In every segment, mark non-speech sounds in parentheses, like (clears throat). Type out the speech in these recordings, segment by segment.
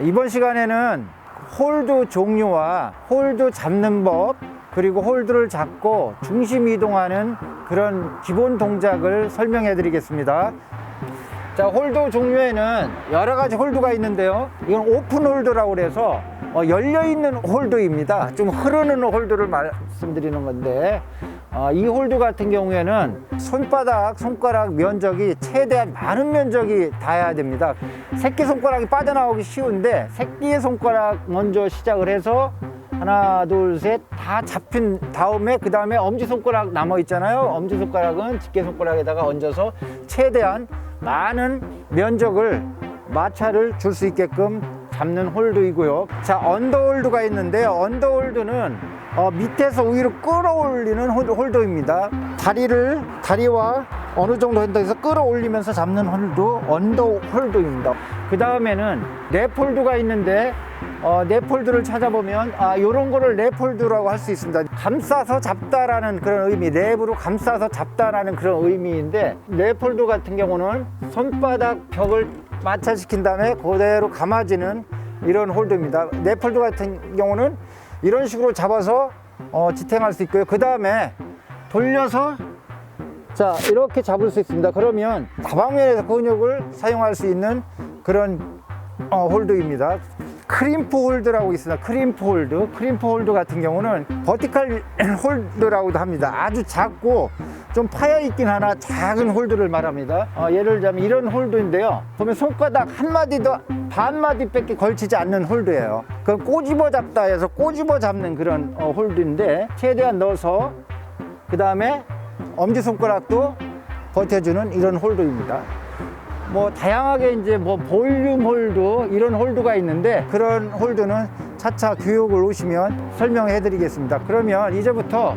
이번 시간에는 홀드 종류와 홀드 잡는 법 그리고 홀드를 잡고 중심 이동하는 그런 기본 동작을 설명해 드리겠습니다. 자, 홀드 종류에는 여러 가지 홀드가 있는데요. 이건 오픈 홀드라고 그래서 어, 열려 있는 홀드입니다. 좀 흐르는 홀드를 말씀드리는 건데 어, 이 홀드 같은 경우에는 손바닥, 손가락 면적이 최대한 많은 면적이 닿아야 됩니다. 새끼 손가락이 빠져나오기 쉬운데 새끼 손가락 먼저 시작을 해서 하나, 둘, 셋 다 잡힌 다음에 그 다음에 엄지 손가락 남아 있잖아요. 엄지 손가락은 집게 손가락에다가 얹어서 최대한 많은 면적을 마찰을 줄 수 있게끔 잡는 홀드이고요. 자, 언더홀드가 있는데 언더홀드는 어, 밑에서 위로 끌어올리는 홀- 홀드입니다. 다리를 다리와 어느 정도 현도에서 끌어올리면서 잡는 홀드 언더홀드입니다. 그 다음에는 랩홀드가 있는데 어, 랩홀드를 찾아보면 아, 이런 거를 랩홀드라고 할 수 있습니다. 감싸서 잡다라는 그런 의미, 랩으로 감싸서 잡다라는 그런 의미인데 랩홀드 같은 경우는 손바닥 벽을 마찰시킨 다음에 그대로 감아지는 이런 홀드입니다. 랩홀드 같은 경우는 이런 식으로 잡아서 어, 지탱할 수 있고요. 그 다음에 돌려서 자 이렇게 잡을 수 있습니다. 그러면 다방면에서 근육을 사용할 수 있는 그런 어, 홀드입니다. 크림프 홀드라고 있습니다. 크림프 홀드. 크림프 홀드 같은 경우는 버티컬 (clears throat) 홀드라고도 합니다. 아주 작고 좀 파여 있긴 하나 작은 홀드를 말합니다. 어, 예를 들자면 이런 홀드인데요. 보면 손가락 한 마디도 반 마디밖에 걸치지 않는 홀드예요. 그 꼬집어 잡다 해서 꼬집어 잡는 그런 어, 홀드인데 최대한 넣어서 그 다음에 엄지 손가락도 버텨주는 이런 홀드입니다. 뭐 다양하게 이제 뭐 볼륨 홀드 이런 홀드가 있는데 그런 홀드는 차차 교육을 오시면 설명해 드리겠습니다. 그러면 이제부터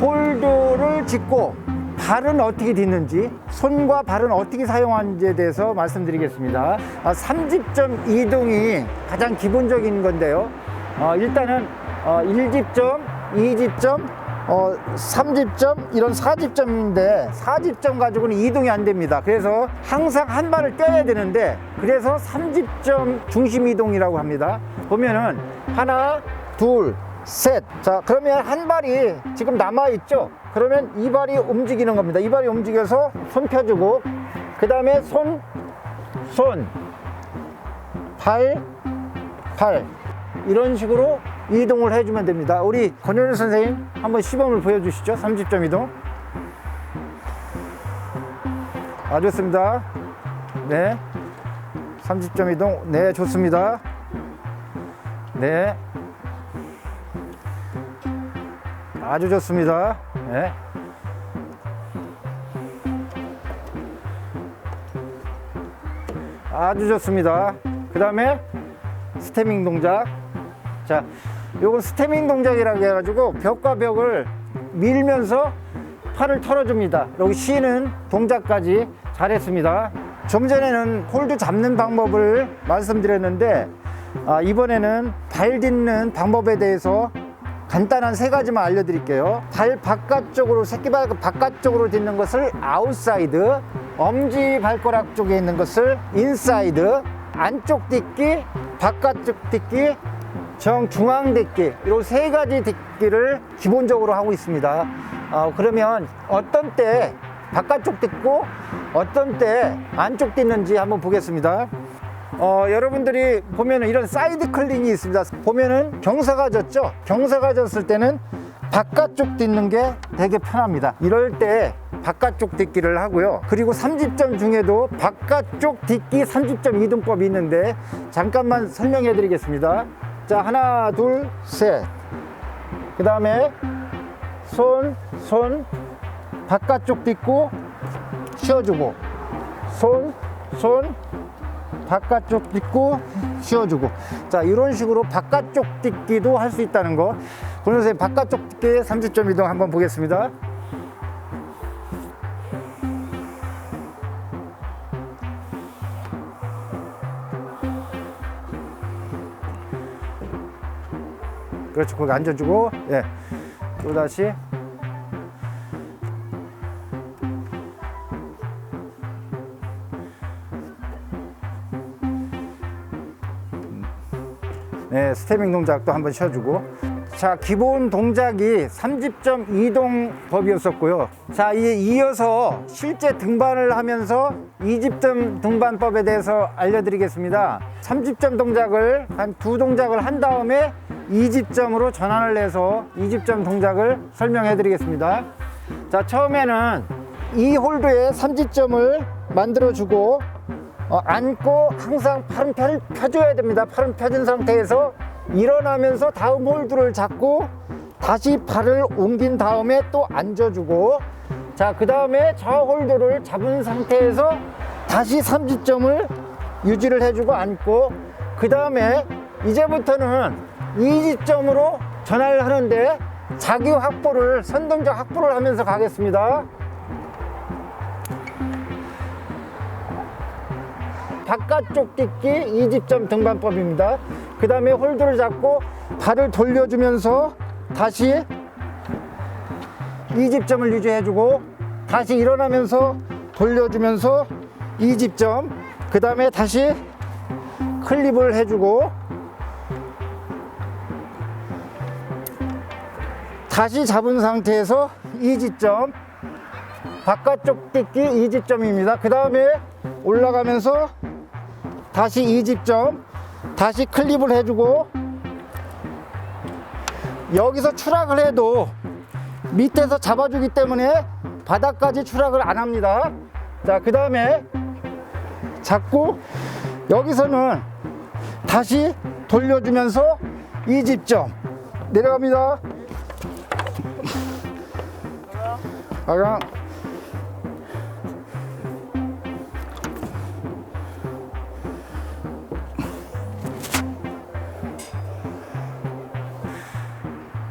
홀드를 짚고 발은 어떻게 딛는지 손과 발은 어떻게 사용하는지에 대해서 말씀드리겠습니다. 아, 3집점 이동이 가장 기본적인 건데요. 어, 일단은 어, 1집점, 2집점, 어, 3집점, 이런 4집점인데 4집점 가지고는 이동이 안 됩니다. 그래서 항상 한 발을 떼야 되는데 그래서 3집점 중심 이동이라고 합니다. 보면은 하나, 둘, 셋. 자, 그러면 한 발이 지금 남아있죠? 그러면 이 발이 움직이는 겁니다. 이 발이 움직여서 손 펴주고, 그 다음에 손, 손, 발, 발. 이런 식으로 이동을 해주면 됩니다. 우리 권현우 선생님 한번 시범을 보여주시죠. 30점 이동. 아, 좋습니다. 네. 30점 이동. 네, 좋습니다. 네. 아주 좋습니다. 네. 아주 좋습니다. 그 다음에 스태밍 동작. 자, 요건 스태밍 동작이라고 해가지고 벽과 벽을 밀면서 팔을 털어줍니다. 여기 쉬는 동작까지 잘했습니다. 좀 전에는 홀드 잡는 방법을 말씀드렸는데 아, 이번에는 발 딛는 방법에 대해서 간단한 세 가지만 알려드릴게요. 발 바깥쪽으로 새끼발 바깥쪽으로 딛는 것을 아웃사이드, 엄지 발가락 쪽에 있는 것을 인사이드, 안쪽 딛기, 바깥쪽 딛기, 정 중앙 딛기 이런 세 가지 딛기를 기본적으로 하고 있습니다. 어, 그러면 어떤 때 바깥쪽 딛고 어떤 때 안쪽 딛는지 한번 보겠습니다. 어, 여러분들이 보면은 이런 사이드 클린이 있습니다. 보면은 경사가 졌죠? 경사가 졌을 때는 바깥쪽 딛는 게 되게 편합니다. 이럴 때 바깥쪽 딛기를 하고요. 그리고 30점 중에도 바깥쪽 딛기 30점 이동법이 있는데 잠깐만 설명해 드리겠습니다. 자, 하나, 둘, 셋. 그 다음에 손, 손, 바깥쪽 딛고 쉬어주고, 손, 손, 바깥쪽 딛고 쉬어주고. 자 이런 식으로 바깥쪽 딛기도 할 수 있다는 거. 그럼 선생님 바깥쪽 딛기 30점 이동 한번 보겠습니다. 그렇죠. 거기 앉아주고. 예. 또다시 네, 스태밍 동작도 한번 쉬어주고. 자, 기본 동작이 30점 이동 법이었었고요. 자, 이제 이어서 실제 등반을 하면서 20점 등반법에 대해서 알려드리겠습니다. 30점 동작을 한 두 동작을 한 다음에 20점으로 전환을 해서 20점 동작을 설명해 드리겠습니다. 자, 처음에는 이 홀드에 30점을 만들어 주고 어, 앉고 항상 팔은 펴, 펴줘야 됩니다. 팔은 펴진 상태에서 일어나면서 다음 홀드를 잡고 다시 발을 옮긴 다음에 또 앉아주고 자, 그 다음에 저 홀드를 잡은 상태에서 다시 30점을 유지를 해주고 앉고 그 다음에 이제부터는 20점으로 전환을 하는데 자기 확보를 선동적 확보를 하면서 가겠습니다. 바깥쪽 딛기 20점 등반법입니다. 그 다음에 홀드를 잡고 발을 돌려주면서 다시 20점을 유지해주고 다시 일어나면서 돌려주면서 20점 그 다음에 다시 클립을 해주고 다시 잡은 상태에서 20점 바깥쪽 딛기 20점입니다. 그 다음에 올라가면서 다시 20점 다시 클립을 해주고 여기서 추락을 해도 밑에서 잡아주기 때문에 바닥까지 추락을 안 합니다. 자, 그 다음에 잡고 여기서는 다시 돌려주면서 20점 내려갑니다. 아강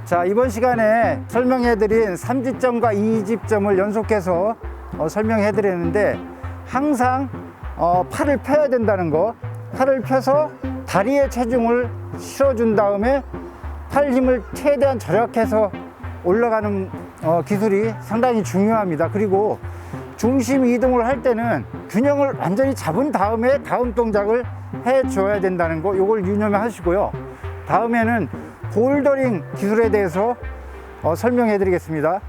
자 이번 시간에 설명해드린 3지점과 2지점을 연속해서 어, 설명해드렸는데 항상 어, 팔을 펴야 된다는 거. 팔을 펴서 다리에 체중을 실어준 다음에 팔 힘을 최대한 절약해서 올라가는 어, 기술이 상당히 중요합니다. 그리고 중심 이동을 할 때는 균형을 완전히 잡은 다음에 다음 동작을 해줘야 된다는 거. 이걸 유념해 하시고요. 다음에는 볼더링 기술에 대해서 어, 설명해 드리겠습니다.